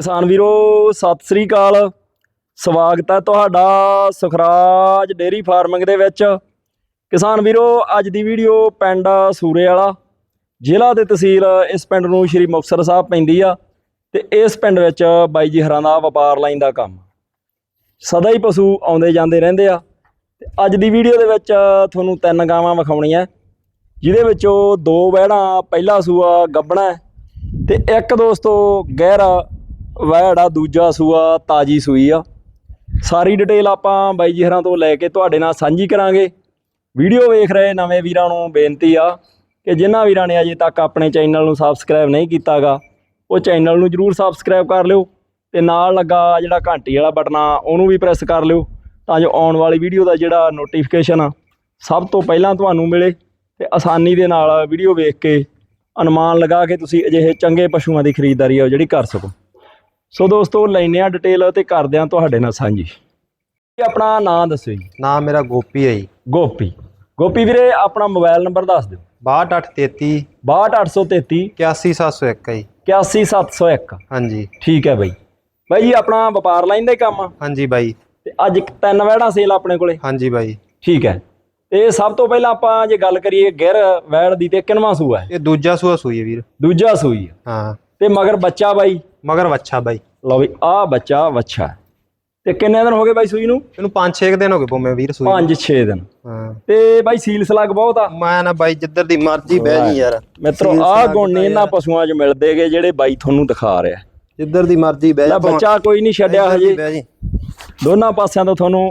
ਕਿਸਾਨ ਵੀਰੋ, ਸਤਿ ਸ੍ਰੀ ਅਕਾਲ। ਸਵਾਗਤ ਹੈ ਤੁਹਾਡਾ ਸੁਖਰਾਜ ਡੇਰੀ ਫਾਰਮਿੰਗ ਦੇ ਵਿੱਚ। ਕਿਸਾਨ ਵੀਰੋ, ਅੱਜ ਦੀ ਵੀਡੀਓ ਪਿੰਡ ਸੂਰੇ ਵਾਲਾ ਜ਼ਿਲ੍ਹਾ ਤੇ ਤਹਿਸੀਲ ਇਸ ਪਿੰਡ ਨੂੰ ਸ਼੍ਰੀ ਮੁਕਤਸਰ ਸਾਹਿਬ ਪੈਂਦੀ ਆ ਤੇ ਇਸ ਪਿੰਡ ਵਿੱਚ ਬਾਈ ਜੀ ਹਰਾਂ ਦਾ ਵਪਾਰ ਲਾਈਨ ਦਾ ਕੰਮ। ਸਦਾ ਹੀ ਪਸ਼ੂ ਆਉਂਦੇ ਜਾਂਦੇ ਰਹਿੰਦੇ ਆ। ਤੇ ਅੱਜ ਦੀ ਵੀਡੀਓ ਦੇ ਵਿੱਚ ਤੁਹਾਨੂੰ ਤਿੰਨ ਗਾਵਾਂ ਵਿਖਾਉਣੀਆਂ। ਜਿਹਦੇ ਵਿੱਚੋਂ ਦੋ ਵਹਿਣਾ ਪਹਿਲਾ ਸੂਆ ਗੱਬਣਾ ਹੈ ਤੇ ਇੱਕ ਦੋਸਤੋ ਗਹਿਰਾ ਵਹਿੜ ਆ ਦੂਜਾ ਸੂਆ, ਤਾਜੀ ਸੂਈ ਆ। ਸਾਰੀ ਡਿਟੇਲ ਆਪਾਂ ਬਾਈ ਜੀ ਹਰਾਂ ਤੋਂ ਲੈ ਕੇ ਤੁਹਾਡੇ ਨਾਲ ਸਾਂਝੀ ਕਰਾਂਗੇ। ਵੀਡੀਓ ਵੇਖ ਰਹੇ ਨਵੇਂ ਵੀਰਾਂ ਨੂੰ ਬੇਨਤੀ ਆ ਕਿ ਜਿਨ੍ਹਾਂ ਵੀਰਾਂ ਨੇ ਅਜੇ ਤੱਕ ਆਪਣੇ ਚੈਨਲ ਨੂੰ ਸਬਸਕ੍ਰਾਈਬ ਨਹੀਂ ਕੀਤਾਗਾ, ਉਹ ਚੈਨਲ ਨੂੰ ਜਰੂਰ ਸਬਸਕ੍ਰਾਈਬ ਕਰ ਲਿਓ ਤੇ ਨਾਲ ਲੱਗਾ ਜਿਹੜਾ ਘੰਟੀ ਵਾਲਾ ਬਟਨ ਆ, ਉਹਨੂੰ ਵੀ ਪ੍ਰੈਸ ਕਰ ਲਿਓ ਤਾਂ ਜੋ ਆਉਣ ਵਾਲੀ ਵੀਡੀਓ ਦਾ ਜਿਹੜਾ ਨੋਟੀਫਿਕੇਸ਼ਨ ਆ, ਸਭ ਤੋਂ ਪਹਿਲਾਂ ਤੁਹਾਨੂੰ ਮਿਲੇ ਤੇ ਆਸਾਨੀ ਦੇ ਨਾਲ ਵੀਡੀਓ ਵੇਖ ਕੇ ਅਨੁਮਾਨ ਲਗਾ ਕੇ ਤੁਸੀਂ ਅਜਿਹੇ ਚੰਗੇ ਪਸ਼ੂਆਂ ਦੀ ਖਰੀਦਦਾਰੀ ਆ ਉਹ ਜਿਹੜੀ ਕਰ ਸਕੋ। ਸੋ ਦੋਸਤੋ ਲੈਨੇ ਆ ਡਿਟੇਲ ਤੇ ਕਰਦੇ ਆ ਤੁਹਾਡੇ ਨਾਲ ਸਾਂਝੀ। ਇਹ ਆਪਣਾ ਨਾਮ ਦੱਸਿਓ ਜੀ। ਨਾਮ ਮੇਰਾ ਗੋਪੀ ਹੈ ਜੀ। ਗੋਪੀ। ਗੋਪੀ ਵੀਰੇ ਆਪਣਾ ਮੋਬਾਈਲ ਨੰਬਰ ਦੱਸ ਦਿਓ। 6233 62833 81701 ਹੈ ਜੀ। 81701 ਹਾਂਜੀ। ਠੀਕ ਹੈ ਬਾਈ। ਬਾਈ ਜੀ ਆਪਣਾ ਵਪਾਰ ਲਾਈਨ ਦਾ ਹੀ ਕੰਮ ਆ। ਹਾਂਜੀ ਬਾਈ। ਤੇ ਅੱਜ ਇੱਕ ਤਿੰਨ ਵੈੜਾਂ ਸੇਲ ਆਪਣੇ ਕੋਲੇ। ਹਾਂਜੀ ਬਾਈ। ਠੀਕ ਹੈ। ਤੇ ਸਭ ਤੋਂ ਪਹਿਲਾਂ ਆਪਾਂ ਜੇ ਗੱਲ ਕਰੀਏ ਗਿਰ ਵੈੜ ਦੀ ਤੇ ਕਿੰਨਵਾਂ ਸੂਆ ਹੈ? ਇਹ ਦੂਜਾ ਸੂਆ ਸੂਈ ਹੈ ਵੀਰ। ਦੂਜਾ ਸੂਈ ਹੈ। ਹਾਂ। ਤੇ ਮਗਰ ਬੱਚਾ ਬਾਈ? ਮਗਰ ਵੱਛਾ ਬਾਈ। ਲਓ ਵੀ ਆ ਬੱਚਾ ਵੱਛਾ। ਤੇ ਕਿੰਨੇ ਦਿਨ ਹੋ ਗਏ ਬਾਈ ਸੂਈ ਨੂੰ? ਇਹਨੂੰ 5-6 ਦਿਨ ਹੋ ਗਏ ਭੋਵੇਂ ਵੀਰ ਸੂਈ ਨੂੰ। 5-6 ਦਿਨ। ਹਾਂ। ਤੇ ਬਾਈ ਸੀਲ ਸਲੱਗ ਬਹੁਤ ਆ। ਮੈਂ ਨਾ ਬਾਈ ਜਿੱਧਰ ਦੀ ਮਰਜ਼ੀ ਬਹਿ ਜੀ ਯਾਰ। ਮਿੱਤਰੋ ਸਲੱਗ ਗੁਣ ਨਹੀਂ ਇਹਨਾਂ ਪਸ਼ੂਆਂ 'ਚ ਮਿਲਦੇਗੇ ਜਿਹੜੇ ਬਾਈ ਤੁਹਾਨੂੰ ਦਿਖਾ ਰਿਹਾ। ਜਿੱਧਰ ਦੀ ਮਰਜ਼ੀ ਬਹਿ ਜਾ ਬੱਚਾ ਕੋਈ ਨਹੀਂ ਛੱਡਿਆ ਹਜੇ। ਦੋਨਾਂ ਪਾਸਿਆਂ ਤੋਂ ਤੁਹਾਨੂੰ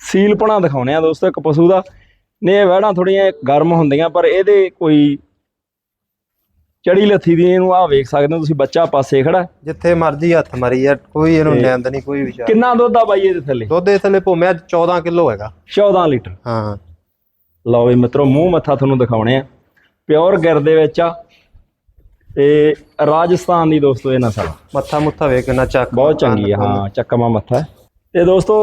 ਸੀਲ ਪਣਾ ਦਿਖਾਉਣੇ ਆ ਦੋਸਤੋ ਇੱਕ ਪਸ਼ੂ ਦਾ। ਨੇ ਵਹਿੜਾਂ ਥੋੜੀਆਂ ਗਰਮ ਹੁੰਦੀਆਂ ਪਰ ਇਹਦੇ ਕੋਈ ਚੜੀ ਲੱਥੀ ਦੀ ਇਹਨੂੰ ਆ ਵੇਖ ਸਕਦੇ ਹੋ ਤੁਸੀਂ ਬੱਚਾ ਪਾਸੇ ਖੜਾ। ਜਿੱਥੇ ਮਰਜ਼ੀ ਹੱਥ ਮਾਰੀ ਯਾਰ ਕੋਈ ਇਹਨੂੰ ਨਿੰਦ ਨਹੀਂ ਕੋਈ ਵਿਚਾਰ ਕਿੰਨਾ ਦੁੱਧ ਆ ਬਾਈ ਇਹਦੇ ਥੱਲੇ? ਦੁੱਧ ਦੇ ਥੱਲੇ ਅੱਜ 14 ਕਿਲੋ ਹੈਗਾ। 14 ਲੀਟਰ। ਹਾਂ। ਲਓ ਵੀ ਮਿੱਤਰੋ ਮੂੰਹ ਮੱਥਾ ਤੁਹਾਨੂੰ ਦਿਖਾਉਣੇ ਆ। ਪਿਓਰ ਗਿਰ ਦੇ ਵਿੱਚ ਆ। ਤੇ ਰਾਜਸਥਾਨ ਦੀ ਦੋਸਤੋ ਇਹ ਨਸਲ ਮੱਥਾ ਮੁੱਥਾ ਵੇਖ ਕਿੰਨਾ ਚੱਕ ਬਹੁਤ ਚੰਗੀ ਹੈ ਹਾਂ ਚੱਕਮਾ ਮੱਥਾ। ਤੇ ਦੋਸਤੋ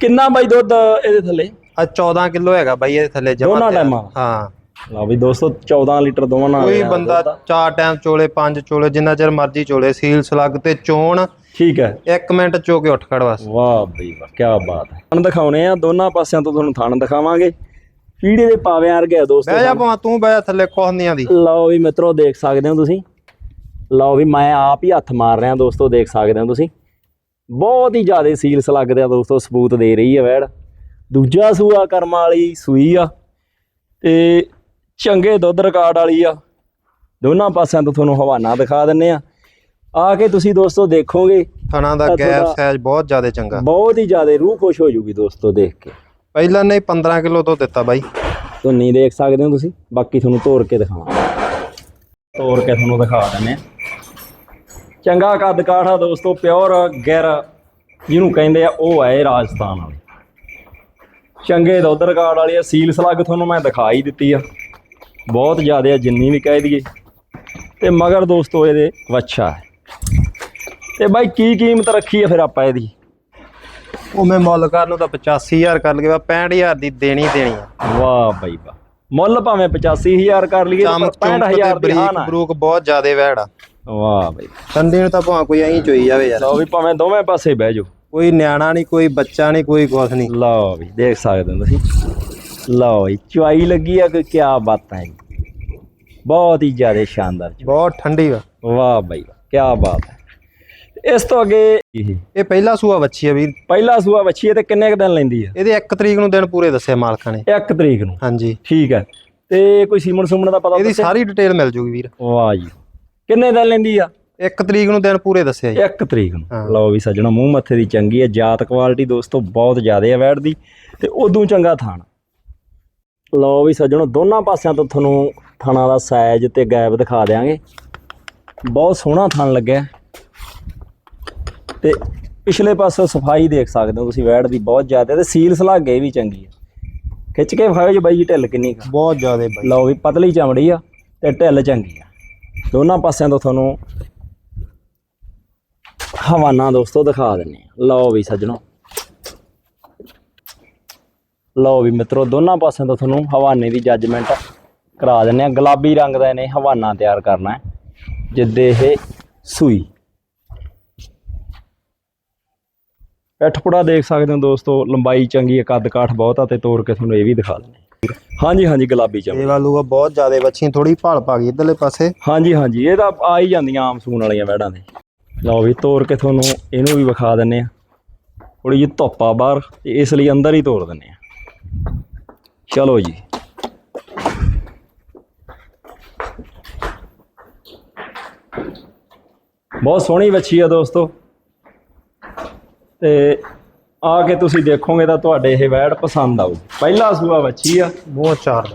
ਕਿੰਨਾ ਬਾਈ ਦੁੱਧ ਇਹਦੇ ਥੱਲੇ? ਆ 14 ਕਿਲੋ ਹੈਗਾ ਬਾਈ ਇਹਦੇ ਥੱਲੇ ਜਮਾਂ ਦੋਨਾਂ ਤਿਆਰ। ਟਾਈਮਾਂ? ਹਾਂ। ਲਓ ਵੀ ਦੋਸਤੋ 14 ਲੀਟਰ ਦੋਵਾਂ ਨਾਲ ਕੋਈ ਬੰਦਾ। ਚਾਰ ਟਾਈਮ ਚੋਲੇ ਪੰਜ ਚੋਲੇ ਜਿੰਨਾ ਚਿਰ ਮਰਜ਼ੀ ਚੋਲੇ ਸੀਲ ਸਲੱਗ ਤੇ ਚੋਣ। ਠੀਕ ਹੈ। 1 ਮਿੰਟ ਚੋ ਕੇ ਉੱਠ ਖੜ ਬਸ। ਵਾਹ ਬਈ ਵਾਹ ਕੀ ਬਾਤ ਹੈ। ਥਣ ਦਿਖਾਉਣੇ ਆ ਦੋਨਾਂ ਪਾਸਿਆਂ ਤੋਂ ਤੁਹਾਨੂੰ ਥਣ ਦਿਖਾਵਾਂਗੇ। ਪੀੜੇ ਦੇ ਪਾਵਿਆਂ ਵਰਗੇ ਆ ਦੋਸਤੋ ਬਹਿ ਜਾ ਭਾਂ ਤੂੰ ਬਹਿ ਜਾ ਥੱਲੇ ਕੁਛ ਨਹੀਂ ਆਂਦੀ ਲਓ ਵੀ ਮਿੱਤਰੋ ਦੇਖ ਸਕਦੇ ਹੋ ਤੁਸੀਂ। ਲਓ ਵੀ ਮੈਂ ਆਪ ਹੀ ਹੱਥ ਮਾਰ ਰਿਹਾ ਦੋਸਤੋ ਦੇਖ ਸਕਦੇ ਹੋ ਤੁਸੀਂ। ਬਹੁਤ ਹੀ ਜ਼ਿਆਦਾ ਸੀਲਸ ਲੱਗਦੇ ਆ ਦੋਸਤੋ ਸਬੂਤ ਦੇ ਰਹੀ ਹੈ ਵੈੜ। ਦੂਜਾ ਸੂਆ ਕਰਮ ਵਾਲੀ ਸੂਈ ਆ। ਤੇ ਚੰਗੇ ਦੁੱਧ ਰਿਕਾਰਡ ਵਾਲੀ ਆ। ਦੋਨਾਂ ਪਾਸਿਆਂ ਤੋਂ ਤੁਹਾਨੂੰ ਹਵਾਨਾ ਦਿਖਾ ਦਿੰਨੇ ਆ। ਆ ਕੇ ਤੁਸੀਂ ਦੋਸਤੋ ਦੇਖੋਗੇ ਥਣਾ ਦਾ ਤਾਂ ਗੈਪ ਸਾਈਜ਼ ਬਹੁਤ ਜ਼ਿਆਦਾ ਚੰਗਾ। ਬਹੁਤ ਹੀ ਜ਼ਿਆਦਾ ਰੂਹ ਖੁਸ਼ ਹੋ ਜੂਗੀ ਦੋਸਤੋ ਦੇਖ ਕੇ। ਪਹਿਲਾਂ ਨੇ 15 ਕਿਲੋ ਤੋਂ ਦਿੱਤਾ ਬਾਈ। ਧੁੰਨੀ ਦੇਖ ਸਕਦੇ ਹੋ ਤੁਸੀਂ। ਬਾਕੀ ਤੁਹਾਨੂੰ ਤੋੜ ਕੇ ਦਿਖਾਵਾਂ। ਤੋੜ ਕੇ ਤੁਹਾਨੂੰ ਦਿਖਾ ਦਿੰਨੇ ਆ। ਚੰਗਾ ਕੱਦ ਕਾਠਾ ਦੋਸਤੋ ਪਿਓਰ ਗਿਰ ਜਿਹਨੂੰ ਕਹਿੰਦੇ ਆ ਉਹ ਹੈ ਰਾਜਸਥਾਨ ਵਾਲੀ। ਚੰਗੇ ਦੁੱਧ ਰਿਕਾਰਡ ਵਾਲੀ ਆ। ਸੀਲ ਸਲੱਗ ਤੁਹਾਨੂੰ ਮੈਂ ਦਿਖਾ ਹੀ ਦਿੱਤੀ ਆ। ਬਹੁਤ ਜ਼ਿਆਦਾ ਜਿੰਨੀ ਵੀ ਕਹਿ ਦਈਏ। ਤੇ ਮਗਰ ਦੋਸਤੋ ਇਹਦੇ ਵੱਛਾ ਹੈ। ਤੇ ਬਾਈ ਕੀ ਕੀਮਤ ਰੱਖੀ ਆ ਫਿਰ ਆਪਾਂ ਇਹਦੀ? ਉਹ ਮੈਂ ਮੁੱਲ ਕਰਨ ਨੂੰ ਤਾਂ 85000 ਕਰ ਲਗੇ 65000 ਦੀ ਦੇਣੀ ਦੇਣੀ ਆ। ਵਾਹ ਬਾਈ ਵਾਹ। ਮੁੱਲ ਭਾਵੇਂ 85000 ਕਰ ਲਈਏ ਪਰ ਚੁੰਕ 65000 ਤੇ ਦੀ ਹਾਂ ਬਰੀਕ ਨਾ ਬਰੂਕ ਬਹੁਤ ਜ਼ਿਆਦਾ ਵੈੜ ਆ। ਵਾਹ ਬਾਈ। ਨੂੰ ਤਾਂ ਭਾਂ ਕੋਈ ਐਂ ਚੋਈ ਜਾਵੇ ਯਾਰ। ਲਓ ਵੀ ਭਾਵੇਂ ਦੋਵੇਂ ਪਾਸੇ ਬਹਿ ਜਾਓ। ਕੋਈ ਨਿਆਣਾ ਨਹੀਂ ਕੋਈ ਬੱਚਾ ਨਹੀਂ ਕੋਈ ਕੁਛ ਨਹੀਂ। ਲਓ ਵੀ ਦੇਖ ਸਕਦੇ ਹੋ ਤੁਸੀਂ। ਲਓ ਜੀ ਚੁਆਈ ਲੱਗੀ ਆ ਕਿ ਕੀ ਬਾਤਾਂ ਹੈ ਜੀ। ਬਹੁਤ ਹੀ ਜ਼ਿਆਦਾ ਸ਼ਾਨਦਾਰ ਜੀ ਬਹੁਤ ਠੰਡੀ ਵਾ ਵਾਹ ਬਾਈ ਕੀ ਬਾਤ ਹੈ ਇਸ ਤੋਂ ਅੱਗੇ ਇਹ ਇਹ ਪਹਿਲਾ ਸੂਆ ਵੱਛੀ ਆ ਵੀਰ। ਪਹਿਲਾ ਸੂਆ ਵੱਛੀ ਹੈ ਤੇ ਕਿੰਨੇ ਕੁ ਦਿਨ ਲੈਂਦੀ ਹੈ ਇਹਦੇ 1 ਤਰੀਕ ਨੂੰ ਦਿਨ ਪੂਰੇ ਦੱਸੇ ਮਾਲਕਾਂ ਨੇ। 1 ਤਰੀਕ ਨੂੰ? ਹਾਂਜੀ। ਠੀਕ ਹੈ ਤੇ ਕੋਈ ਸੀਮਨ ਸੁਮਨ ਦਾ ਪਤਾ ਇਹਦੀ ਦੱਸਿਆ? ਸਾਰੀ ਡਿਟੇਲ ਮਿਲ ਜੂਗੀ ਵੀਰ। ਵਾਹ ਜੀ। ਕਿੰਨੇ ਦਿਨ ਲੈਂਦੀ ਆ? 1 ਤਰੀਕ ਨੂੰ ਦਿਨ ਪੂਰੇ ਦੱਸਿਆ ਜੀ। 1 ਤਰੀਕ ਨੂੰ। ਲਓ ਵੀ ਸੱਜਣਾ ਮੂੰਹ ਮੱਥੇ ਦੀ ਚੰਗੀ ਹੈ ਜਾਤ ਕੁਆਲਿਟੀ ਦੋਸਤੋ ਬਹੁਤ ਜ਼ਿਆਦਾ ਹੈ ਵੈੜ ਦੀ। ਤੇ ਉਦੋਂ ਚੰਗਾ ਥਾਣ। ਲਓ ਵੀ ਸੱਜਣੋ ਦੋਨਾਂ ਪਾਸਿਆਂ ਤੋਂ ਤੁਹਾਨੂੰ ਥਾਣਾ ਦਾ ਸਾਈਜ਼ ਤੇ ਗੈਪ ਦਿਖਾ ਦਿਆਂਗੇ। ਬਹੁਤ ਸੋਹਣਾ ਥਣ ਲੱਗਿਆ। ਤੇ ਪਿਛਲੇ ਪਾਸੇ ਸਫ਼ਾਈ ਦੇਖ ਸਕਦੇ ਹੋ ਤੁਸੀਂ ਵੈੜ ਦੀ ਬਹੁਤ ਜ਼ਿਆਦਾ ਤੇ ਸੀਲ ਸਲਾਗੇ ਵੀ ਚੰਗੀ ਹੈ। ਖਿੱਚ ਕੇ ਵਿਖਾਓ ਜੀ ਬਾਈ ਜੀ ਢਿੱਲ ਕਿੰਨੀ ਕੁ ਬਹੁਤ ਜ਼ਿਆਦਾ ਬਾਈ। ਲਓ ਵੀ ਪਤਲੀ ਚਮੜੀ ਆ ਤੇ ਢਿੱਲ ਚੰਗੀ ਆ। ਦੋਨਾਂ ਪਾਸਿਆਂ ਤੋਂ ਤੁਹਾਨੂੰ ਹਵਾਨਾ ਦੋਸਤੋ ਦਿਖਾ ਦਿੰਨੇ ਆ ਲਓ ਵੀ ਸੱਜਣੋ ਲਓ ਵੀ ਮਿੱਤਰੋ ਦੋਨਾਂ ਪਾਸਿਆਂ ਤੋਂ ਤੁਹਾਨੂੰ ਹਵਾਨੇ ਦੀ ਜੱਜਮੈਂਟ ਕਰਾ ਦਿੰਨੇ ਆ ਗੁਲਾਬੀ ਰੰਗ ਦਾ ਇਹਨੇ ਹਵਾਨਾ ਤਿਆਰ ਕਰਨਾ ਹੈ ਜਿੱਦੇ ਇਹ ਸੂਈ। ਪੈਠਪੁੜਾ ਦੇਖ ਸਕਦੇ ਹੋ ਦੋਸਤੋ ਲੰਬਾਈ ਚੰਗੀ ਹੈ ਕੱਦ ਕਾਠ ਬਹੁਤ ਆ ਤੇ ਤੋੜ ਕੇ ਤੁਹਾਨੂੰ ਇਹ ਵੀ ਦਿਖਾ ਹਾਂ। ਹਾਂਜੀ ਹਾਂਜੀ ਗੁਲਾਬੀ ਚਮੜੀ ਇਹ ਵਾਲੂਗਾ ਬਹੁਤ ਜ਼ਿਆਦਾ ਬੱਚੀ ਥੋੜੀ ਭਾਲ ਪਾ ਗਈ ਇਧਰਲੇ ਪਾਸੇ। ਹਾਂਜੀ ਹਾਂਜੀ ਇਹ ਤਾਂ ਆ ਹੀ ਜਾਂਦੀਆਂ ਆਮ ਸੂਣ ਵਾਲੀਆਂ ਵੈੜਾਂ ਦੇ। ਲਓ ਵੀ ਤੋੜ ਕੇ ਤੁਹਾਨੂੰ ਇਹਨੂੰ ਵੀ ਵਿਖਾ ਦਿੰਨੇ ਆ ਥੋੜੀ ਜਿਹੀ ਧੁੱਪ ਆ ਬਾਹਰ ਇਸ ਲਈ ਅੰਦਰ ਹੀ ਤੋੜ ਦਿੰਨੇ ਆ ਚਲੋ ਜੀ। ਬਹੁਤ ਸੋਹਣੀ ਵੱਛੀ ਆ ਦੋਸਤੋ। ਤੇ ਆ ਕੇ ਤੁਸੀਂ ਦੇਖੋਗੇ ਤਾਂ ਤੁਹਾਡੇ ਇਹ ਵੈੜ ਪਸੰਦ ਆਊ। ਪਹਿਲਾ ਸੂਆ ਵੱਛੀ ਆ। ਬਹੁਤ ਚਾਰ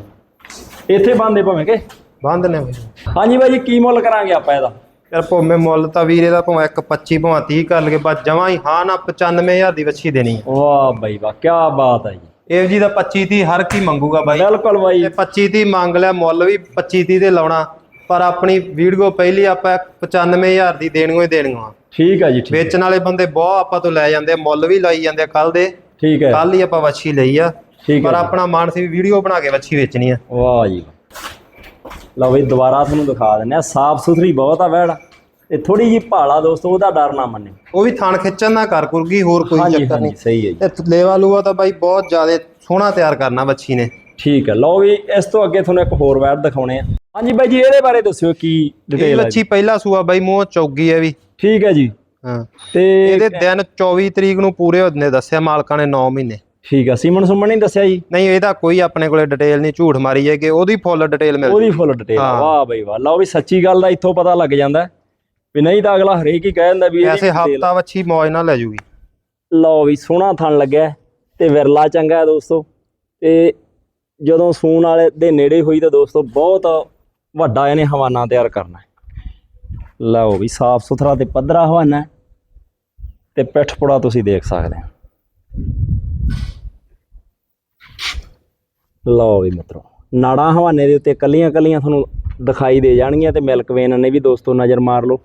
ਇੱਥੇ ਬੰਦੇ ਭਾਵੇਂ ਕਿ? ਬੰਦ ਨੇ ਬਈ ਹਾਂਜੀ ਬਾਈ ਜੀ ਕੀ ਮੁੱਲ ਕਰਾਂਗੇ ਆਪਾਂ ਇਹਦਾ? ਯਾਰ ਭੋਮੇ ਮੁੱਲ ਤਾਂ ਵੀਰੇ ਦਾ ਭਾਵੇਂ ਇੱਕ 25 ਭਾਵੇਂ 30 ਕਰ ਲਗੇ ਬਸ ਜਮਾਂ ਹੀ ਹਾਂ ਨਾ 95000 ਦੀ ਵੱਛੀ ਦੇਣੀ ਹੈ ਵਾਹ ਬਾਈ ਵਾਹ ਕੀ ਬਾਤ ਹੈ ਜੀ। ਇਹ ਜੀ ਦਾ 25 30 ਹਰ ਕੀ ਮੰਗੂਗਾ ਬਾਈ। ਬਿਲਕੁਲ ਬਾਈ। ਇਹ 25 30 ਮੰਗ ਲਿਆ ਮੁੱਲ ਵੀ 25 30 ਦੇ ਲਾਉਣਾ। ਪਰ ਆਪਣੀ ਵੀਡੀਓ ਪਹਿਲੀ ਆਪਾਂ 95000 ਦੀ ਦੇਣੀ ਹੋਈ ਦੇਣੀ ਆ। ਠੀਕ ਹੈ ਜੀ ਠੀਕ ਵੇਚਣ ਵਾਲੇ ਬੰਦੇ ਬਹੁਤ ਆਪਾਂ ਤੋਂ ਲੈ ਜਾਂਦੇ ਆ, ਮੁੱਲ ਵੀ ਲਾਈ ਜਾਂਦੇ ਕੱਲ ਦੇ। ਠੀਕ ਹੈ ਕੱਲ ਹੀ ਆਪਾਂ ਵੱਛੀ ਲਈ ਆ। ਠੀਕ ਪਰ ਹੈ ਆਪਣਾ ਮਨ ਸੀ ਵੀਡੀਓ ਬਣਾ ਕੇ ਵੱਛੀ ਵੇਚਣੀ ਆ। ਵਾਹ ਜੀ। ਲਓ ਬਈ ਦੁਬਾਰਾ ਤੁਹਾਨੂੰ ਦਿਖਾ ਦਿੰਨੇ ਆ। ਸਾਫ਼ ਸੁਥਰੀ ਬਹੁਤ ਆ ਵੈੜ। ਤੇ ਥੋੜੀ ਜੀ ਭਾਲਾ ਦੋਸਤੋ ਉਹਦਾ ਡਰ ਨਾ ਮੰਨੇ। ਉਹ ਵੀ ਥਣ ਖਿੱਚਣ ਨਾ ਕਰ ਕੁਰਗੀ ਹੋਰ ਕੋਈ ਹਾਂਜੀ ਚੱਕਰ ਹਾਂਜੀ ਨਹੀਂ। ਸਹੀ ਹੈ ਜੀ। ਤੇ ਲੇਵਾ ਲੂਆ ਤਾਂ ਬਾਈ ਬਹੁਤ ਜ਼ਿਆਦਾ ਸੋਹਣਾ ਤਿਆਰ ਕਰਨਾ ਵੱਛੀ ਨੇ। ਠੀਕ ਹੈ ਲਓ ਵੀ ਇਸ ਤੋਂ ਅੱਗੇ ਤੁਹਾਨੂੰ ਇੱਕ ਹੋਰ ਵੈੜ ਦਿਖਾਉਣੇ ਆ। ਹਾਂਜੀ ਬਾਈ ਜੀ ਇਹਦੇ ਬਾਰੇ ਦੱਸਿਓ ਕੀ ਇਹ ਡਿਟੇਲ ਹੈ ਵੱਛੀ ਪਹਿਲਾ ਸੂਆ ਬਾਈ ਮੂੰਹ ਚੌਗੀ ਹੈ ਵੀ। ਠੀਕ ਹੈ ਜੀ। ਹਾਂ। ਤੇ ਇਹਦੇ ਦਿਨ 24 ਤਰੀਕ ਨੂੰ ਪੂਰੇ ਹੁੰਦੇ ਨੇ ਦੱਸਿਆ ਮਾਲਕਾਂ ਨੇ 9 ਮਹੀਨੇ। ਠੀਕ ਹੈ ਸੀਮਨ ਸੁਮਨ ਨਹੀਂ ਦੱਸਿਆ ਜੀ? ਨਹੀਂ ਇਹਦਾ ਕੋਈ ਆਪਣੇ ਕੋਲੇ ਡਿਟੇਲ ਨਹੀਂ ਝੂਠ ਮਾਰੀ ਜਾਏ ਕਿ ਉਹਦੀ ਫੁੱਲ ਡਿਟੇਲ ਮਿਲ ਉਹਦੀ ਫੁੱਲ ਡਿਟੇਲ ਹਾਂ। ਵਾਹ ਬਈ ਵਾਹ। ਲਓ ਵੀ ਸੱਚੀ ਗੱਲ ਦਾ ਇੱਥੋਂ ਪਤਾ ਲੱਗ ਜਾਂਦਾ। ਹੈ। ਵੀ ਨਹੀਂ ਤਾਂ ਅਗਲਾ ਹਰੇਕ ਹੀ ਕਹਿ ਦਿੰਦਾ ਵੀ ਇਹਦੀ ਐਸੇ ਹਫਤਾ ਵੱਛੀ ਮੌਜ ਨਾਲ ਲੈ ਜੂਗੀ। ਲਓ ਵੀ ਸੋਹਣਾ ਥਣ ਲੱਗਿਆ ਤੇ ਵਿਰਲਾ ਚੰਗਾ ਹੈ ਦੋਸਤੋ। ਤੇ ਜਦੋਂ ਸੂਣ ਵਾਲੇ ਦੇ ਨੇੜੇ ਹੋਈ ਤਾਂ ਦੋਸਤੋ ਬਹੁਤ ਵੱਡਾ ਇਹਨੇ ਹਵਾਨਾ ਤਿਆਰ ਕਰਨਾ ਲਓ ਵੀ ਸਾਫ਼ ਸੁਥਰਾ ਤੇ ਪੱਧਰਾ ਹਵਾਨਾ ਤੇ ਪਿੱਠ ਪੁੜਾ ਤੁਸੀਂ ਦੇਖ ਸਕਦੇ ਹੋ। ਲਓ ਵੀ ਮਿੱਤਰੋ ਨਾੜਾਂ ਹਵਾਨੇ ਦੇ ਉੱਤੇ ਕੱਲੀਆਂ ਕੱਲੀਆਂ ਤੁਹਾਨੂੰ ਦਿਖਾਈ ਦੇ ਜਾਣਗੀਆਂ ਤੇ ਮਿਲਕ ਵੇਨ ਨੇ ਵੀ ਦੋਸਤੋ ਨਜ਼ਰ ਮਾਰ ਲਓ।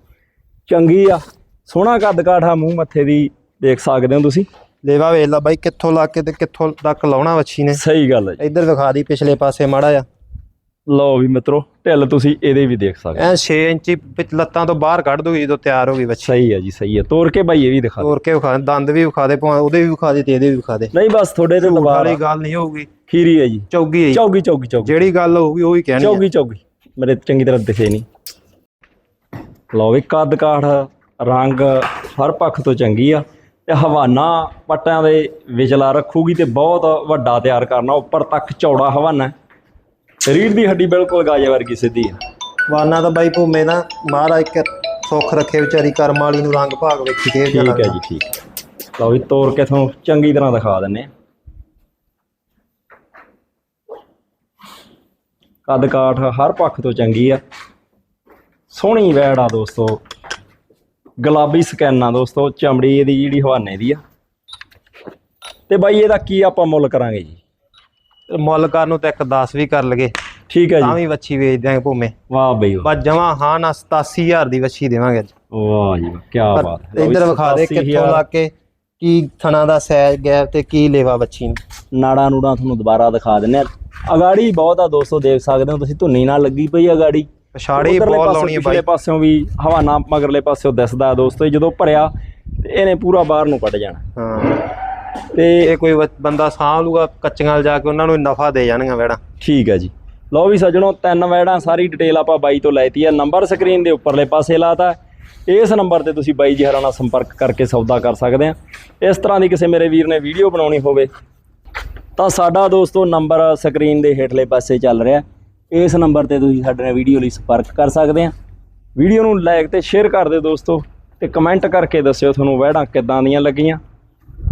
ਚੰਗੀ ਆ। ਸੋਹਣਾ ਕੱਦ ਕਾਠਾ ਮੂੰਹ ਮੱਥੇ ਦੀ ਦੇਖ ਸਕਦੇ ਹੋ ਤੁਸੀਂ। ਲੇਵਾ ਵੇਖ ਲਾ ਬਾਈ ਕਿੱਥੋਂ ਲਾ ਕੇ ਤੇ ਕਿੱਥੋਂ ਤੱਕ ਲਾਉਣਾ ਵੱਛੀ ਨੇ। ਸਹੀ ਗੱਲ ਹੈ ਜੀ। ਇੱਧਰ ਵਿਖਾ ਦੀ ਪਿਛਲੇ ਪਾਸੇ ਮਾੜਾ ਆ ਲਓ ਵੀ ਮਿੱਤਰੋ ਢਿੱਲ ਤੁਸੀਂ ਇਹਦੇ ਵੀ ਦੇਖ ਸਕਦੇ। ਐ 6 ਇੰਚੀ ਪਿਛ- ਲੱਤਾਂ ਤੋਂ ਬਾਹਰ ਕੱਢ ਦੂਗੀ ਜਦੋਂ ਤਿਆਰ ਹੋ ਗਈ ਵੱਛੀ। ਸਹੀ ਹੈ ਜੀ ਸਹੀ ਹੈ ਤੋੜ ਕੇ ਭਾਈ ਇਹ ਵੀ ਦਿਖਾ। ਤੋੜ ਕੇ ਵਿਖਾ ਦੰਦ ਵੀ ਵਿਖਾ ਦੇ ਭਾਵੇਂ ਉਹਦੇ ਵੀ ਵਿਖਾ ਦੇ ਤੇ ਇਹਦੇ ਵੀ ਵਿਖਾ ਦੇ। ਨਹੀਂ ਬਸ ਤੁਹਾਡੇ ਤੇ ਦਬਾਅ ਵਾਲੀ ਆ। ਗੱਲ ਨਹੀਂ ਹੋਊਗੀ। ਖੀਰੀ ਹੈ ਜੀ। ਚੌਗੀ ਹੈ ਜੀ। ਚੌਗੀ ਚੌਗੀ ਚੌਗੀ। ਜਿਹੜੀ ਗੱਲ ਹੋਊਗੀ ਉਹ ਹੀ ਕਹਿਣੀ ਆ। ਚੌਗੀ ਚੌਗੀ। ਮੇਰੇ ਚੰਗੀ ਤਰ੍ਹਾਂ ਦਿਖੇ ਨਹੀਂ। ਲਓ ਵੀ ਕੱਦ ਕਾਠ ਰੰਗ ਹਰ ਪੱਖ ਤੋਂ ਚੰਗੀ ਆ ਤੇ ਹਵਾਨਾ ਪੱਟਾਂ ਦੇ ਵਿਚਲਾ ਰੱਖੂਗੀ ਤੇ ਬਹੁਤ ਵੱਡਾ ਤਿਆਰ ਕਰਨਾ ਉੱਪਰ ਤੱਕ ਚੌੜਾ ਹਵਾਨਾ। ਸਰੀਰ ਦੀ ਹੱਡੀ ਬਿਲਕੁਲ ਗਾਜੇ ਵਰਗੀ ਸਿੱਧੀ ਹੈ ਵਾਨਾ ਤਾਂ ਬਾਈ ਭੂਮੇ ਨਾ ਮਹਾਰਾਜ ਇੱਕ ਸੁੱਖ ਰੱਖੇ ਵਿਚਾਰੀ ਕਰਮ ਵਾਲੀ ਨੂੰ ਰੰਗ ਭਾਗ ਵੇਖੀ ਤੇ ਠੀਕ ਹੈ ਜੀ ਠੀਕ ਲਓ ਵੀ ਤੋੜ ਕੇ ਤੁਹਾਨੂੰ ਚੰਗੀ ਤਰ੍ਹਾਂ ਦਿਖਾ ਦਿੰਨੇ ਆ। ਕੱਦ ਕਾਠ ਹਰ ਪੱਖ ਤੋਂ ਚੰਗੀ ਆ। ਸੋਹਣੀ ਵੈੜ ਆ ਦੋਸਤੋ। ਗੁਲਾਬੀ ਸਕੈਨ ਆ ਦੋਸਤੋ ਚਮੜੀ ਇਹਦੀ ਜਿਹੜੀ ਹਵਾਨੇ ਦੀ ਆ। ਤੇ ਬਾਈ ਇਹਦਾ ਕੀ ਆਪਾਂ ਮੁੱਲ ਕਰਾਂਗੇ ਜੀ? ਮੁੱਲ ਕਰਨ ਨੂੰ ਤਾਂ ਇੱਕ 10 ਵੀ ਕਰ ਲਗੇ। ਠੀਕ ਹੈ ਤਾਂ ਜੀ ਵੀ ਵੱਛੀ ਵੇਚ ਦਿਆਂਗੇ ਭੂਮੇ। ਵਾਹ ਬਈ ਵਾਹ। ਬਸ ਜਮਾ ਹਾਂ ਨਾ 87000 ਦੀ ਵੱਛੀ ਦੇਵਾਂਗੇ ਅੱਜ। ਵਾਹ ਜੀ ਕੀ ਬਾਤ ਹੈ। ਇੱਧਰ ਵਿਖਾ ਦੇ 87,000 ਕਿੱਥੋਂ ਲਾ ਕੇ ਕੀ ਥਣਾ ਦਾ ਸੈਜ ਗੈਪ ਤੇ ਕੀ ਲੇਵਾ ਵੱਛੀ ਨੂੰ। ਨਾੜਾ ਨੂੜਾ ਤੁਹਾਨੂੰ ਦੁਬਾਰਾ ਦਿਖਾ ਦਿੰਨੇ ਆ। ਅਗਾੜੀ ਬਹੁਤ ਆ ਦੋਸਤੋ ਦੇਖ ਸਕਦੇ ਹੋ ਤੁਸੀਂ ਧੁੰਨੀ ਨਾਲ ਲੱਗੀ ਪਈ ਅਗਾੜੀ। ਬਹੁਤ ਪਾਸੇ ਲਾਉਣੀ ਹੈ ਪਿਛਲੇ ਬਾਈ। ਪਾਸਿਓਂ ਵੀ ਹਵਾਨਾ ਮਗਰਲੇ ਪਾਸਿਓਂ ਦਿਸਦਾ ਦੋਸਤੋ ਜਦੋਂ ਭਰਿਆ ਤੇ ਇਹਨੇ ਪੂਰਾ ਬਾਹਰ ਨੂੰ ਕੱਢ ਜਾਣਾ। ਹਾਂ। ਤੇ ਇਹ ਕੋਈ ਬੰਦਾ ਸਾਂਭ ਲੂਗਾ ਕੱਚੀਆਂ ਜਾ ਕੇ ਉਹਨਾਂ ਨੂੰ ਨਫਾ ਦੇ ਜਾਣਗੀਆਂ ਵੈੜਾਂ ਠੀਕ ਹੈ ਜੀ। ਲਓ ਵੀ ਸੱਜਣੋ ਤਿੰਨ ਵੈੜਾਂ ਸਾਰੀ ਡਿਟੇਲ ਆਪਾਂ ਬਾਈ ਤੋਂ ਲੈਤੀ ਹੈ। ਨੰਬਰ ਸਕਰੀਨ ਦੇ ਉੱਪਰਲੇ ਪਾਸੇ ਲਾਤਾ। ਇਸ ਨੰਬਰ ਤੇ ਤੁਸੀਂ ਬਾਈ ਜੀ ਹਰਾਂ ਨਾਲ ਸੰਪਰਕ ਕਰਕੇ ਸੌਦਾ ਕਰ ਸਕਦੇ ਆ ਇਸ ਤਰ੍ਹਾਂ ਦੀ ਕਿਸੇ ਮੇਰੇ ਵੀਰ ਨੇ ਵੀਡੀਓ ਬਣਾਉਣੀ ਹੋਵੇ ਤਾਂ ਸਾਡਾ ਦੋਸਤੋ ਨੰਬਰ ਸਕਰੀਨ ਦੇ ਹੇਠਲੇ ਪਾਸੇ ਚੱਲ ਰਿਹਾ ਇਸ ਨੰਬਰ ਤੇ ਤੁਸੀਂ ਸਾਡੇ ਨਾਲ ਵੀਡੀਓ ਲਈ ਸੰਪਰਕ ਕਰ ਸਕਦੇ ਆ। ਵੀਡੀਓ ਨੂੰ ਲਾਈਕ ਤੇ ਸ਼ੇਅਰ ਕਰ ਦਿਓ ਦੋਸਤੋ ਤੇ ਕਮੈਂਟ ਕਰਕੇ ਦੱਸਿਓ ਤੁਹਾਨੂੰ ਵਹਿੜਾਂ ਕਿੱਦਾਂ ਦੀਆਂ ਲੱਗੀਆਂ।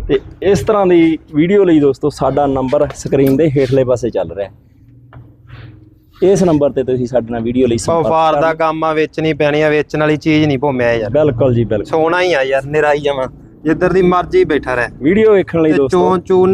ਤੇ ਇਸ ਤਰ੍ਹਾਂ ਦੀ ਵੀਡੀਓ ਲਈ ਦੋਸਤੋ ਸਾਡਾ ਨੰਬਰ ਸਕਰੀਨ ਦੇ ਹੇਠਲੇ ਪਾਸੇ ਚੱਲ ਰਿਹਾ ਇਸ ਨੰਬਰ ਤੇ ਤੁਸੀਂ ਸਾਡੇ ਨਾਲ ਵੀਡੀਓ ਲਈ ਸੰਪਰਕ ਵਪਾਰ ਕਰ ਦਾ ਕੰਮ ਆ ਵੇਚਣੀ ਪੈਣੀ ਆ ਵੇਚਣ ਵਾਲੀ ਚੀਜ਼ ਨਹੀਂ ਭੋਮਿਆ ਯਾਰ। ਬਿਲਕੁਲ ਜੀ ਬਿਲਕੁਲ। ਸੋਨਾ ਹੀ ਆ ਯਾਰ ਨਿਰਾਈ ਜਾਵਾਂ ਜਿੱਧਰ ਦੀ ਮਰਜ਼ੀ ਬੈਠਾ ਰਹਿ। ਵੀਡੀਓ ਵੇਖਣ ਲਈ ਦੋਸਤੋ ਚੋਂ ਚੂਨ